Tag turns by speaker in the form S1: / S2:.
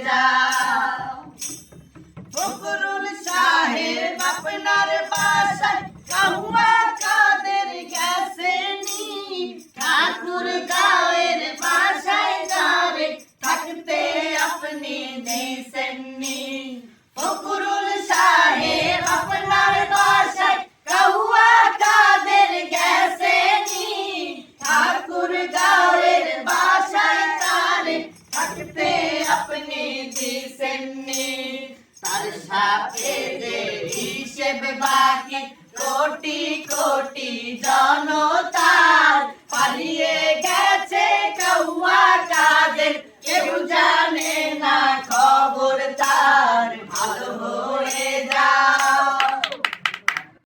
S1: যাও
S2: ফকরুল সাহেব আপনার বাসায় কাহুয়া কাদের গেছেনি
S1: ঠাকুর গাঁয়ের আপনি দিয়েছেননি তার যে হিসেব বাকি কোটি কোটি জন